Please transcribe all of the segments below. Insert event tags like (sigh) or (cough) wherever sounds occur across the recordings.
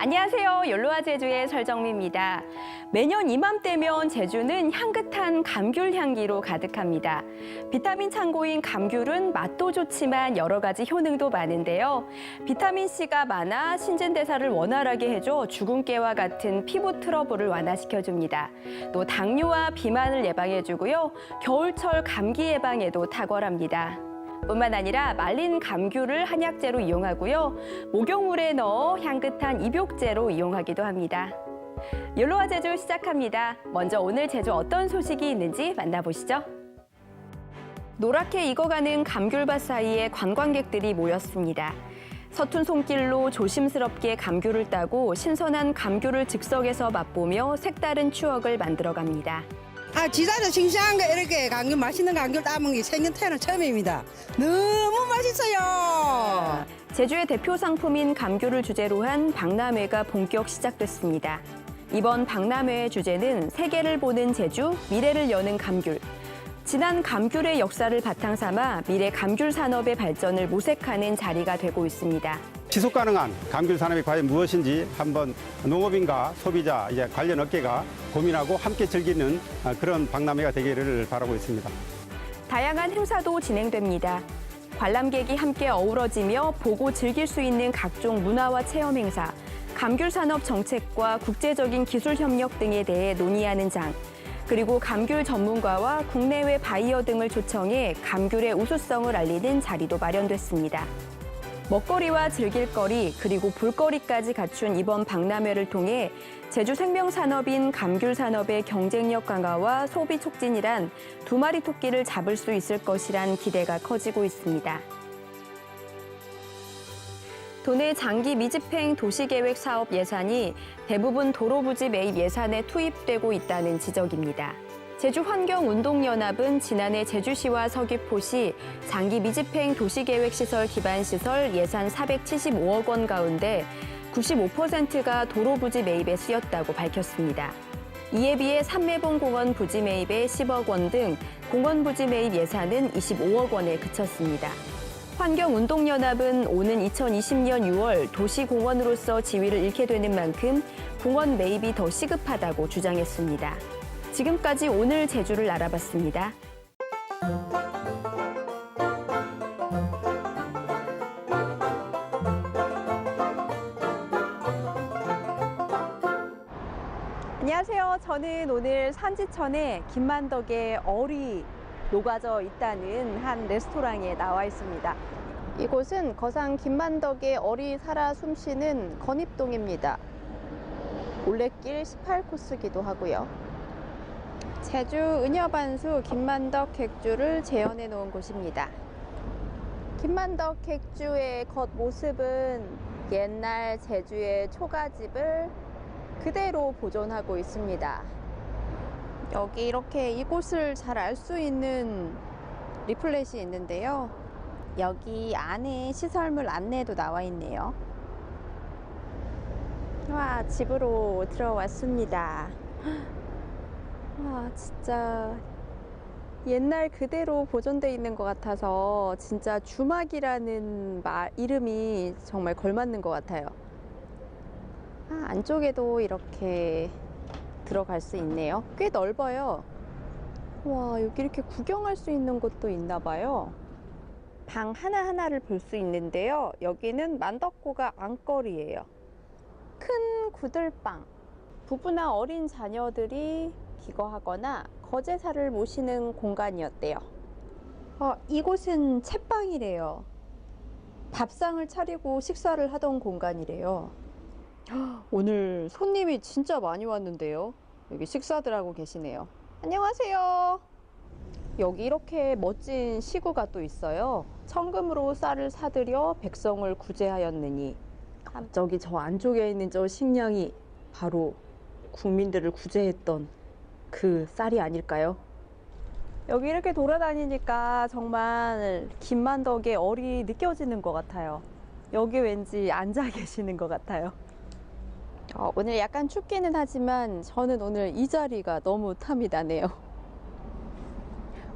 안녕하세요. 욜로와 제주의 설정미입니다. 매년 이맘때면 제주는 향긋한 감귤 향기로 가득합니다. 비타민 창고인 감귤은 맛도 좋지만 여러 가지 효능도 많은데요. 비타민C가 많아 신진 대사를 원활하게 해줘 주근깨와 같은 피부 트러블을 완화시켜 줍니다. 또 당뇨와 비만을 예방해 주고요. 겨울철 감기 예방에도 탁월합니다. 뿐만 아니라 말린 감귤을 한약재로 이용하고요. 목욕물에 넣어 향긋한 입욕제로 이용하기도 합니다. 욜로와 제주 시작합니다. 먼저 오늘 제주 어떤 소식이 있는지 만나보시죠. 노랗게 익어가는 감귤밭 사이에 관광객들이 모였습니다. 서툰 손길로 조심스럽게 감귤을 따고 신선한 감귤을 즉석에서 맛보며 색다른 추억을 만들어갑니다. 아, 지자체 싱싱한 거 이렇게 감귤 맛있는 감귤 따먹는 게 생전 태어난 처음입니다. 너무 맛있어요. 제주의 대표 상품인 감귤을 주제로 한 박람회가 본격 시작됐습니다. 이번 박람회의 주제는 세계를 보는 제주, 미래를 여는 감귤. 지난 감귤의 역사를 바탕 삼아 미래 감귤 산업의 발전을 모색하는 자리가 되고 있습니다. 지속 가능한 감귤 산업이 과연 무엇인지 한번 농업인과 소비자 이제 관련 업계가 고민하고 함께 즐기는 아, 그런 박람회가 되기를 바라고 있습니다. 다양한 행사도 진행됩니다. 관람객이 함께 어우러지며 보고 즐길 수 있는 각종 문화와 체험 행사, 감귤 산업 정책과 국제적인 기술 협력 등에 대해 논의하는 장, 그리고 감귤 전문가와 국내외 바이어 등을 초청해 감귤의 우수성을 알리는 자리도 마련됐습니다. 먹거리와 즐길거리 그리고 볼거리까지 갖춘 이번 박람회를 통해 제주 생명산업인 감귤 산업의 경쟁력 강화와 소비 촉진이란 두 마리 토끼를 잡을 수 있을 것이란 기대가 커지고 있습니다. 도내 장기 미집행 도시계획 사업 예산이 대부분 도로 부지 매입 예산에 투입되고 있다는 지적입니다. 제주환경운동연합은 지난해 제주시와 서귀포시 장기 미집행 도시계획시설 기반시설 예산 475억 원 가운데 95%가 도로 부지 매입에 쓰였다고 밝혔습니다. 이에 비해 삼매봉 공원 부지 매입에 10억 원 등 공원 부지 매입 예산은 25억 원에 그쳤습니다. 환경운동연합은 오는 2020년 6월 도시공원으로서 지위를 잃게 되는 만큼 공원 매입이 더 시급하다고 주장했습니다. 지금까지 오늘 제주를 알아봤습니다. 안녕하세요. 저는 오늘 산지천에 김만덕의 어리 녹아져 있다는 한 레스토랑에 나와 있습니다. 이곳은 거상 김만덕의 어리 살아 숨쉬는 건입동입니다. 올레길 18코스기도 하고요. 제주 은여반수 김만덕 객주를 재현해 놓은 곳입니다. 김만덕 객주의 겉모습은 옛날 제주의 초가집을 그대로 보존하고 있습니다. 여기 이렇게 이곳을 잘 알 수 있는 리플렛이 있는데요. 여기 안에 시설물 안내도 나와 있네요. 와, 집으로 들어왔습니다. 와, 진짜 옛날 그대로 보존돼 있는 것 같아서 진짜 주막이라는 말, 이름이 정말 걸맞는 것 같아요. 아, 안쪽에도 이렇게 들어갈 수 있네요. 꽤 넓어요. 와, 여기 이렇게 구경할 수 있는 곳도 있나 봐요. 방 하나하나를 볼 수 있는데요. 여기는 만덕고가 안거리예요. 큰 구들방. 부부나 어린 자녀들이 기거하거나 거제사를 모시는 공간이었대요. 어, 이곳은 채방이래요. 밥상을 차리고 식사를 하던 공간이래요. 오늘 손님이 진짜 많이 왔는데요. 여기 식사들 하고 계시네요. 안녕하세요. 여기 이렇게 멋진 시구가 또 있어요. 청금으로 쌀을 사들여 백성을 구제하였느니. 저기 저 안쪽에 있는 저 식량이 바로 국민들을 구제했던 그 쌀이 아닐까요? 여기 이렇게 돌아다니니까 정말 김만덕의 얼이 느껴지는 것 같아요. 여기 왠지 앉아 (laughs) 계시는 것 같아요. 어, 오늘 약간 춥기는 하지만 저는 오늘 이 자리가 너무 탐이 나네요.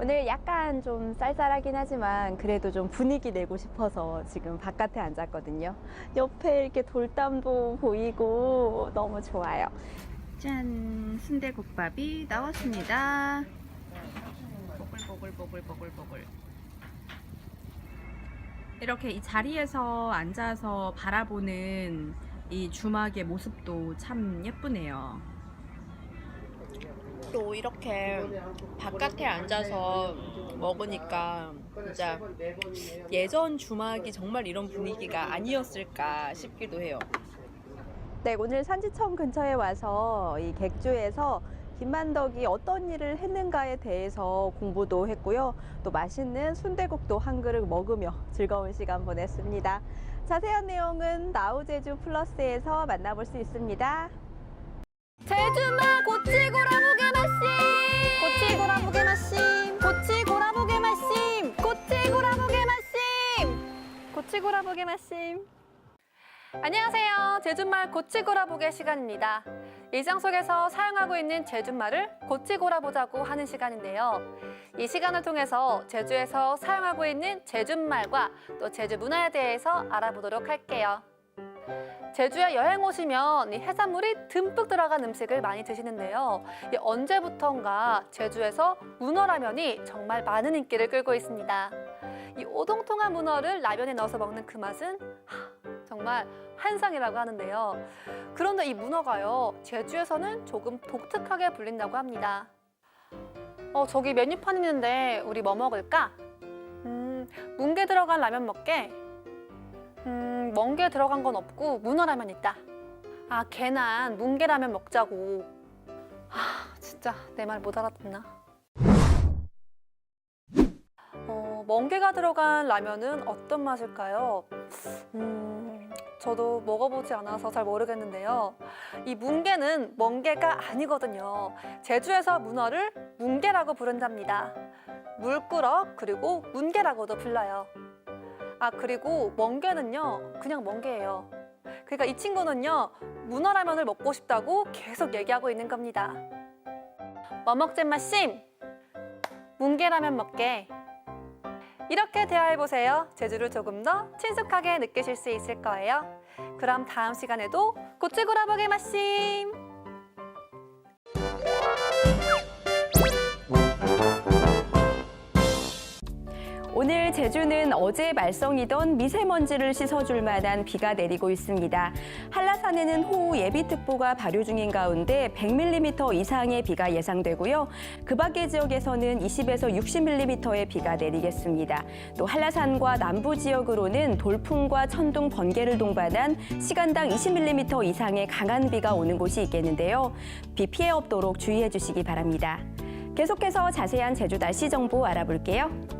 오늘 약간 좀 쌀쌀하긴 하지만 그래도 좀 분위기 내고 싶어서 지금 바깥에 앉았거든요. 옆에 이렇게 돌담도 보이고 너무 좋아요. 짠! 순대국밥이 나왔습니다. 보글보글보글보글보글. 이렇게 이 자리에서 앉아서 바라보는 이 주막의 모습도 참 예쁘네요. 또 이렇게 바깥에 앉아서 먹으니까 진짜 예전 주막이 정말 이런 분위기가 아니었을까 싶기도 해요. 네, 오늘 산지청 근처에 와서 이 객주에서 김만덕이 어떤 일을 했는가에 대해서 공부도 했고요. 또 맛있는 순대국도 한 그릇 먹으며 즐거운 시간 보냈습니다. 자세한 내용은 나우제주 플러스에서 만나볼 수 있습니다. 제주마 고치고라보게 마심 고치고라보게 마심 고치고라보게 마심 고치고라보게 마심 고치고라보게 마심 안녕하세요. 제주말 고치고라보게 시간입니다. 일상 속에서 사용하고 있는 제주말을 고치고라보자고 하는 시간인데요. 이 시간을 통해서 제주에서 사용하고 있는 제주말과 또 제주 문화에 대해서 알아보도록 할게요. 제주에 여행 오시면 이 해산물이 듬뿍 들어간 음식을 많이 드시는데요. 이 언제부턴가 제주에서 문어라면이 정말 많은 인기를 끌고 있습니다. 이 오동통한 문어를 라면에 넣어서 먹는 그 맛은 하, 정말 한상이라고 하는데요. 그런데 이 문어가요, 제주에서는 조금 독특하게 불린다고 합니다. 어, 저기 메뉴판 있는데 우리 뭐 먹을까? 음, 뭉게 들어간 라면 먹게. 음, 멍게 들어간 건 없고 문어라면 있다. 아, 걔난 뭉게라면 먹자고. 아, 진짜 내 말 못 알아듣나? 어, 멍게가 들어간 라면은 어떤 맛일까요? 음, 저도 먹어보지 않아서 잘 모르겠는데요. 이 뭉게는 멍게가 아니거든요. 제주에서 문어를 뭉게라고 부른답니다. 물꾸럭 그리고 문게라고도 불러요. 아 그리고 멍게는요 그냥 멍게예요. 그러니까 이 친구는요 문어라면을 먹고 싶다고 계속 얘기하고 있는 겁니다. 뭐 먹지 마심 뭉게라면 먹게. 이렇게 대화해보세요. 제주를 조금 더 친숙하게 느끼실 수 있을 거예요. 그럼 다음 시간에도 고치고라보게 마심! 오늘 제주는 어제 말썽이던 미세먼지를 씻어줄 만한 비가 내리고 있습니다. 한라산에는 호우 예비특보가 발효 중인 가운데 100mm 이상의 비가 예상되고요. 그 밖의 지역에서는 20에서 60mm의 비가 내리겠습니다. 또 한라산과 남부 지역으로는 돌풍과 천둥, 번개를 동반한 시간당 20mm 이상의 강한 비가 오는 곳이 있겠는데요. 비 피해 없도록 주의해 주시기 바랍니다. 계속해서 자세한 제주 날씨 정보 알아볼게요.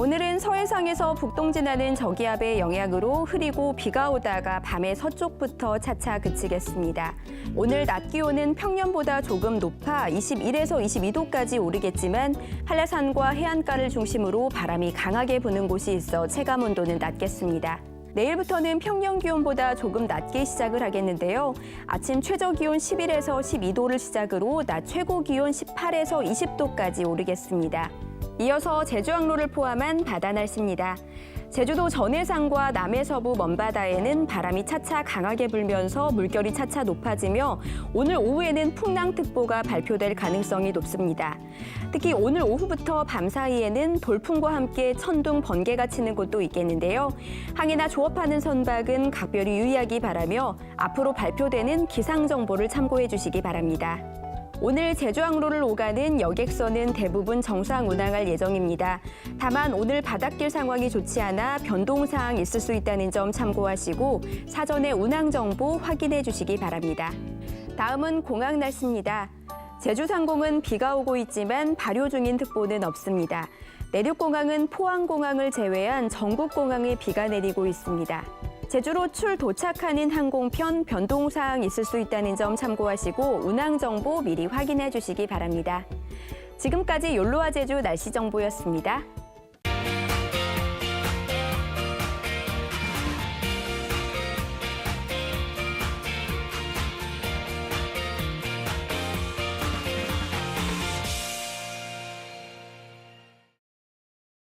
오늘은 서해상에서 북동진하는 저기압의 영향으로 흐리고 비가 오다가 밤에 서쪽부터 차차 그치겠습니다. 오늘 낮 기온은 평년보다 조금 높아 21에서 22도까지 오르겠지만 한라산과 해안가를 중심으로 바람이 강하게 부는 곳이 있어 체감 온도는 낮겠습니다. 내일부터는 평년 기온보다 조금 낮게 시작을 하겠는데요. 아침 최저 기온 11에서 12도를 시작으로 낮 최고 기온 18에서 20도까지 오르겠습니다. 이어서 제주항로를 포함한 바다 날씨입니다. 제주도 전해상과 남해서부 먼바다에는 바람이 차차 강하게 불면서 물결이 차차 높아지며 오늘 오후에는 풍랑특보가 발표될 가능성이 높습니다. 특히 오늘 오후부터 밤 사이에는 돌풍과 함께 천둥, 번개가 치는 곳도 있겠는데요. 항해나 조업하는 선박은 각별히 유의하기 바라며 앞으로 발표되는 기상 정보를 참고해 주시기 바랍니다. 오늘 제주항로를 오가는 여객선은 대부분 정상 운항할 예정입니다. 다만 오늘 바닷길 상황이 좋지 않아 변동사항 있을 수 있다는 점 참고하시고 사전에 운항 정보 확인해 주시기 바랍니다. 다음은 공항 날씨입니다. 제주 상공은 비가 오고 있지만 발효 중인 특보는 없습니다. 내륙공항은 포항공항을 제외한 전국공항에 비가 내리고 있습니다. 제주로 출 도착하는 항공편 변동사항 있을 수 있다는 점 참고하시고 운항 정보 미리 확인해 주시기 바랍니다. 지금까지 욜로와 제주 날씨 정보였습니다.